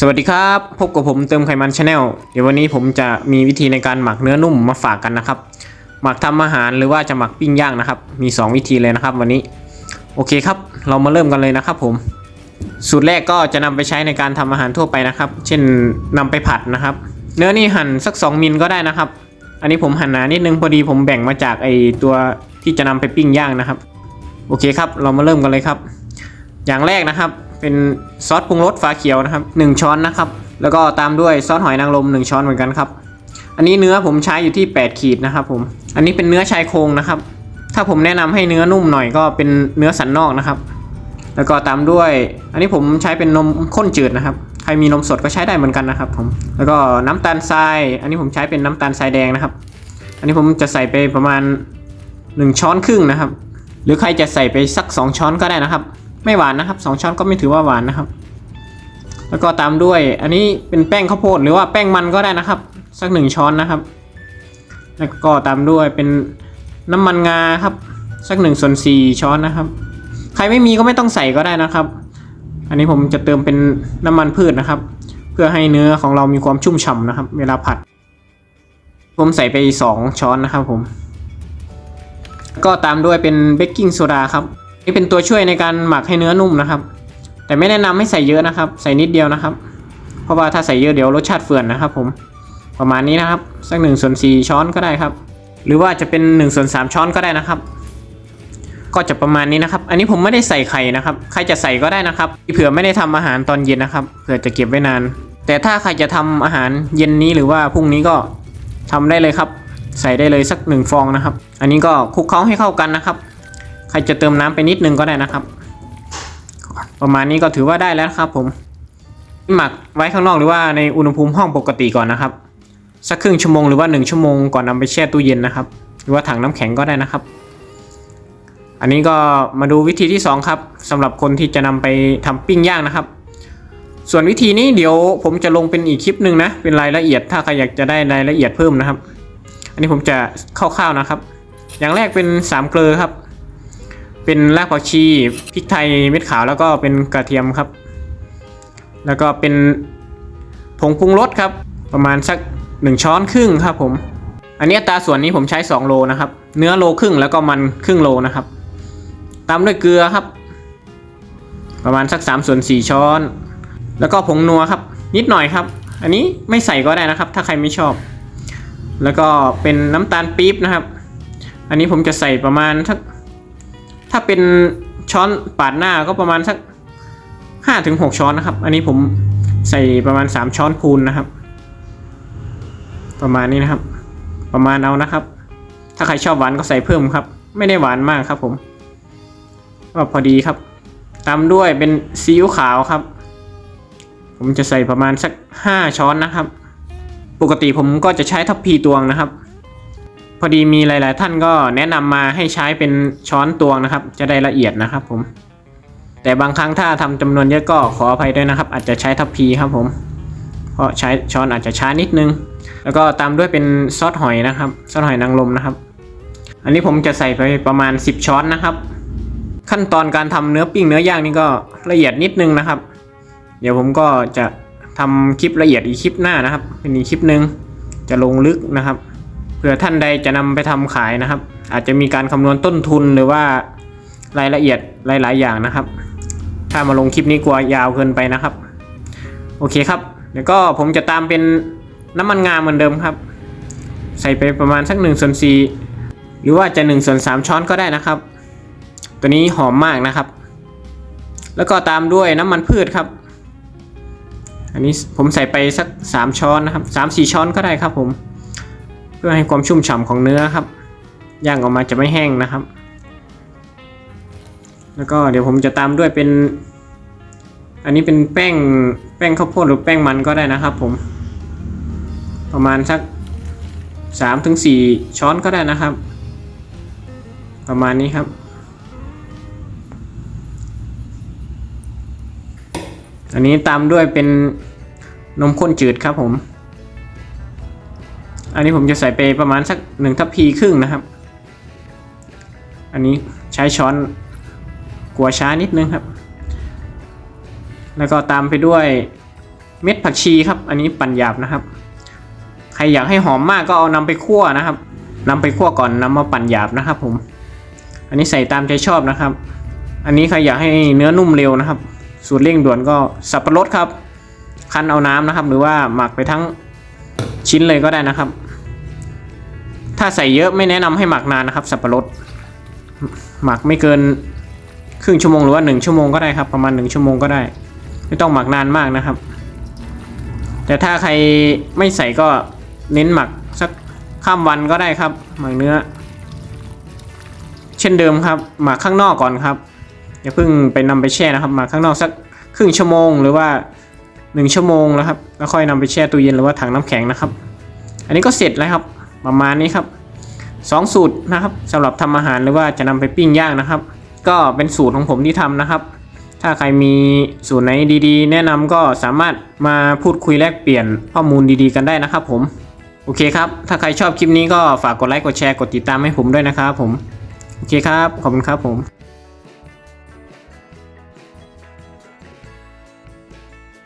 สวัสดีครับพบกับผมเติมไขมันชาแนลเดี๋ยววันนี้ผมจะมีวิธีในการหมักเนื้อนุ่มมาฝากกันนะครับ หมักทำอาหารหรือว่าจะหมักปิ้งย่างนะครับ มี 2 วิธีเลยนะครับ วันนี้โอเคครับ เรามาเริ่มกันเลยนะครับ ผม สูตรแรกก็จะนำไปใช้ในการทำอาหารทั่วไปนะครับ เช่นนำไปผัดนะครับ เนื้อนี่หั่นสัก 2มิลก็ได้นะครับ อันนี้ผมหั่นหนานิดนึงพอดีผมแบ่งมาจากไอตัวที่จะนำไปปิ้งย่างนะครับ โอเคครับ เรามาเริ่มกันเลยครับ อย่างแรกนะครับ เป็นซอสปรุงรสฟ้าเขียวนะครับ 1 ช้อนนะครับ แล้วก็ตามด้วยซอสหอยนางรม1ช้อนเหมือนกันครับ อันนี้เนื้อผมใช้อยู่ที่ 8 ขีดนะครับผมอันนี้เป็นเนื้อชายโครงนะครับ ถ้าผมแนะนำให้เนื้อนุ่มหน่อยก็เป็นเนื้อสันนอกนะครับ แล้วก็ตามด้วย อันนี้ผมใช้เป็นนมข้นจืดนะครับใครมีนมสดก็ใช้ได้เหมือนกันนะครับผมแล้วก็น้ำตาลทราย อันนี้ผมใช้เป็นน้ำตาลทรายแดงนะครับ อันนี้ผมจะใส่ไปประมาณ 1 ช้อนครึ่งนะครับ หรือใครจะใส่ไปสัก 2 ช้อนก็ได้นะครับ ไม่หวานนะครับ2ช้อนก็ไม่ถือว่าหวานนะครับ แล้วก็ตามด้วยอันนี้เป็นแป้งข้าวโพดหรือว่าแป้งมันก็ได้นะครับ สักหนึ่งช้อนนะครับ แล้วก็ตามด้วยเป็นน้ำมันงาครับสักหนึ่งส่วนสี่ช้อนนะครับ ใครไม่มีก็ไม่ต้องใส่ก็ได้นะครับ อันนี้ผมจะเติมเป็นน้ำมันพืชนะครับ เพื่อให้เนื้อของเรามีความชุ่มฉ่ำนะครับ เวลาผัด ผมใส่ไปสองช้อนนะครับผม ก็ตามด้วยเป็นเบกกิ้งโซดาครับ นี่เป็นตัวช่วยในการหมักให้เนื้อนุ่มนะครับ แต่ไม่แนะนำให้ใส่เยอะนะครับ ใส่นิดเดียวนะครับ เพราะว่าถ้าใส่เยอะเดี๋ยวรสชาติเฟื่อนนะครับ ผมประมาณนี้นะครับ สัก1ส่วน4ช้อนก็ได้ครับ หรือว่าจะเป็น1ส่วน3ช้อนก็ได้นะครับ ก็จะประมาณนี้นะครับ อันนี้ผมไม่ได้ใส่ไข่นะครับ ใครจะใส่ก็ได้นะครับเผื่อไม่ได้ทำอาหารตอนเย็นนะครับเผื่อจะเก็บไว้นาน แต่ถ้าใครจะทำอาหารเย็นนี้หรือว่าพรุ่งนี้ก็ทำได้เลยครับ ใส่ได้เลยสักหนึ่งฟองนะครับ อันนี้ก็คลุกเคล้าให้เข้ากันนะครับ ครจะเติมน้ำไปนิดนึงก็ได้นะครับ ประมาณนี้ก็ถือว่าได้แล้วครับ ผม หมักไว้ข้างนอกหรือว่าในอุณหภูมิห้องปกติก่อนนะครับ สักครึ่งชั่วโมงหรือว่า 1 ชั่วโมงก่อนนำไปแช่ตู้เย็นนะครับ หรือว่าถังน้ำแข็งก็ได้นะครับ อันนี้ก็มาดูวิธีที่ 2 ครับสำหรับคนที่จะนำไปทำปิ้งย่างนะครับ ส่วนวิธีนี้เดี๋ยวผมจะลงเป็นอีกคลิปหนึ่งนะ เป็นรายละเอียดถ้าใครอยากจะได้รายละเอียดเพิ่มนะครับ อันนี้ผมจะคร่าวๆนะครับ อย่างแรกเป็นสามเกลือครับ เป็นรากผักชีพริกไทยเม็ดขาวแล้วก็เป็นกระเทียมครับ แล้วก็เป็นผงปรุงรสครับ ประมาณสัก 1 ช้อนครึ่งครับผม อันนี้ตาส่วนนี้ผมใช้ 2 โลนะครับ เนื้อโลครึ่งแล้วก็มันครึ่งโลนะครับตามด้วยเกลือครับ ประมาณสัก3ส่วน4ช้อน แล้วก็ผงนัวครับ นิดหน่อยครับ อันนี้ไม่ใส่ก็ได้นะครับ ถ้าใครไม่ชอบ แล้วก็เป็นน้ำตาลปี๊บนะครับ อันนี้ผมจะใส่ประมาณสัก ถ้าเป็นช้อนปาดหน้าก็ประมาณสักห้าถึงหกช้อนนะครับ อันนี้ผมใส่ประมาณสามช้อนพูนนะครับ ประมาณนี้นะครับ ประมาณเอานะครับ ถ้าใครชอบหวานก็ใส่เพิ่มครับ ไม่ได้หวานมากครับ ผมก็พอดีครับตามด้วยเป็นซีอิ๊วขาวครับ ผมจะใส่ประมาณสักห้าช้อนนะครับ ปกติผมก็จะใช้ทัพพีตวงนะครับ อดีมีหลาย ๆ ท่านก็แนะนำมาให้ใช้เป็นช้อนตวงนะครับ จะได้ละเอียดนะครับผม แต่บางครั้งถ้าทำจำนวนเยอะก็ขออภัยด้วยนะครับ อาจจะใช้ทัพพีครับผม เพราะใช้ช้อนอาจจะช้านิดนึง แล้วก็ตามด้วยเป็นซอสหอยนะครับ ซอสหอยนางรมนะครับ อันนี้ผมจะใส่ไปประมาณ 10 ช้อนนะครับ ขั้นตอนการทำเนื้อปิ้งเนื้อย่างนี่ก็ละเอียดนิดนึงนะครับ เดี๋ยวผมก็จะทำคลิปละเอียดอีกคลิปหน้านะครับ เป็นอีกคลิปหนึ่งจะลงลึกนะครับ ผื่อท่านใดจะนำไปทำขายนะครับ อาจจะมีการคำนวณต้นทุนหรือว่ารายละเอียดหลาย ๆ อย่างนะครับ ถ้ามาลงคลิปนี้กลัวยาวเกินไปนะครับ โอเคครับ เดี๋ยวก็ผมจะตามเป็นน้ำมันงาเหมือนเดิมครับ ใส่ไปประมาณสัก1นส่วนสหรือว่าจะ1ส่วนสช้อนก็ได้นะครับ ตัวนี้หอมมากนะครับ แล้วก็ตามด้วยน้ำมันพืชครับ อันนี้ผมใส่ไปสัก 3 ช้อนนะครับสามสี่ช้อนก็ได้ครับผม พื่อให้ความชุ่มฉ่ำของเนื้อครับ ย่างออกมาจะไม่แห้งนะครับ แล้วก็เดี๋ยวผมจะตามด้วยเป็น อันนี้เป็นแป้งแป้งข้าวโพดหรือแป้งมันก็ได้นะครับ ผม ประมาณสัก3ถึง4ช้อนก็ได้นะครับ ประมาณนี้ครับอันนี้ตามด้วยเป็นนมข้นจืดครับผม อันนี้ผมจะใส่ไปประมาณสักหนึ่งทัพพีครึ่งนะครับ อันนี้ใช้ช้อนกลัวช้านิดนึงครับ แล้วก็ตามไปด้วยเม็ดผักชีครับ อันนี้ปั่นหยาบนะครับ ใครอยากให้หอมมากก็เอานำไปคั่วนะครับนำไปคั่วก่อนนำมาปั่นหยาบนะครับ ผม อันนี้ใส่ตามใจชอบนะครับ อันนี้ใครอยากให้เนื้อนุ่มเร็วนะครับ สูตรเร่งด่วนก็สับปะรดครับ คั้นเอาน้ำนะครับ หรือว่าหมักไปทั้งชิ้นเลยก็ได้นะครับ ถ้าใส่เยอะไม่แนะนำให้หมักนานนะครับ สับปะรด หมักไม่เกินครึ่งชั่วโมงหรือว่าหนึ่งชั่วโมงก็ได้ครับ ประมาณหนึ่งชั่วโมงก็ได้ ไม่ต้องหมักนานมากนะครับ แต่ถ้าใครไม่ใส่ก็เน้นหมักสักข้ามวันก็ได้ครับ หมักเนื้อ เช่นเดิมครับ หมักข้างนอกก่อนครับอย่าเพิ่งไปนำไปแช่นะครับ หมักข้างนอกสักครึ่งชั่วโมงหรือว่าหนึ่งชั่วโมงแล้วครับแล้วค่อยนำไปแช่ตู้เย็นหรือว่าถังน้ำแข็งนะครับ อันนี้ก็เสร็จแล้วครับ ประมาณนี้ครับสองสูตรนะครับสำหรับทำอาหารหรือว่าจะนำไปปิ้งย่างนะครับ ก็เป็นสูตรของผมที่ทำนะครับ ถ้าใครมีสูตรไหนดีๆ แนะนำก็สามารถมาพูดคุยแลกเปลี่ยนข้อมูลดีๆ กันได้นะครับ ผมโอเคครับ ถ้าใครชอบคลิปนี้ก็ฝากกดไลค์กดแชร์กดติดตามให้ผมด้วยนะครับผม โอเคครับ ขอบคุณครับผม